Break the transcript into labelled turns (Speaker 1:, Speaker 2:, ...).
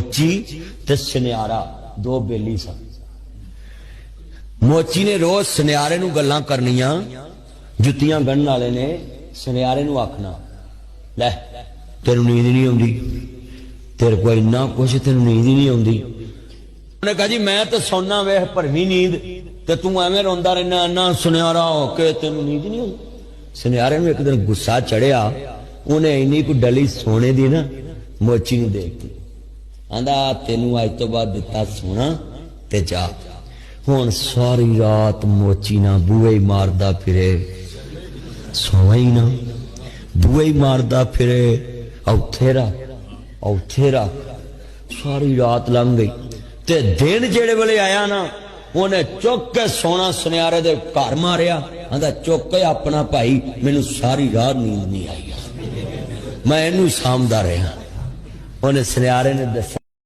Speaker 1: ਮੋਚੀ ਤੇ ਸੁਨਿਆਰਾ, ਦੋ ਬੇਲੀ ਸਨ। ਮੋਚੀ ਨੇ ਰੋਜ਼ ਸੁਨਿਆਰੇ ਨੂੰ ਗੱਲਾਂ ਕਰਨੀਆਂ, ਜੁੱਤੀਆਂ ਗੰਢਣ ਵਾਲੇ ਨੇ ਸੁਨਿਆਰੇ ਨੂੰ ਆਖਣਾ, ਲੈ, ਤੈਨੂੰ ਨੀਂਦ ਨਹੀਂ ਆਉਂਦੀ। ਤੇਰੇ ਕੋਲ ਇੰਨਾ ਕੁਛ ਤੈਨੂੰ ਨੀਂਦ ਨਹੀਂ ਆਉਂਦੀ। ਉਹਨੇ ਕਹਾ ਜੀ, ਮੈਂ ਤਾਂ ਸੌਣਾ ਵੇਖ, ਭਰਵੀਂ ਨੀਂਦ, ਤੇ ਤੂੰ ਐਵੇਂ ਰੋਂਦਾ ਰਹਿਣਾ ਨਾ ਸੁਨਿਆਰਾ ਹੋ ਕੇ ਤੈਨੂੰ ਨੀਂਦ ਨਹੀਂ ਆਉਂਦੀ। ਸੁਨਿਆਰੇ ਨੂੰ ਇੱਕ ਦਿਨ ਗੁੱਸਾ ਚੜਿਆ, ਉਹਨੇ ਇੰਨੀ ਕੁ ਡਲੀ ਸੋਨੇ ਦੀ ਨਾ, ਮੋਚੀ ਨੂੰ ਦੇਖਤੀ ਆਂਦਾ, ਤੈਨੂੰ ਅੱਜ ਤੋਂ ਬਾਅਦ ਦਿੱਤਾ ਸੋਨਾ ਤੇ ਜਾ। ਹੁਣ ਸਾਰੀ ਰਾਤ ਮੋਚੀ ਨਾ ਬੂਹੇ ਮਾਰਦਾ ਫਿਰੇ, ਸੋਵਾ ਨਾ। ਬੂਹੇ ਮਾਰਦਾ ਫਿਰੇ, ਔਥੇ ਰਾ ਸਾਰੀ ਰਾਤ ਲੰਘ ਗਈ ਤੇ ਦਿਨ ਜਿਹੜੇ ਵੇਲੇ ਆਇਆ ਨਾ, ਉਹਨੇ ਚੁੱਕ ਕੇ ਸੋਨਾ ਸੁਨਿਆਰੇ ਦੇ ਘਰ ਮਾਰਿਆ। ਆਂਦਾ, ਚੁੱਕ ਕੇ ਆਪਣਾ ਭਾਈ, ਮੈਨੂੰ ਸਾਰੀ ਰਾਤ ਨੀਂਦ ਨਹੀਂ ਆਈ ਮੈਂ ਇਹਨੂੰ ਸਾਂਭਦਾ ਰਿਹਾ। ਉਹਨੇ ਸੁਨਿਆਰੇ ਨੇ ਦੱਸਿਆ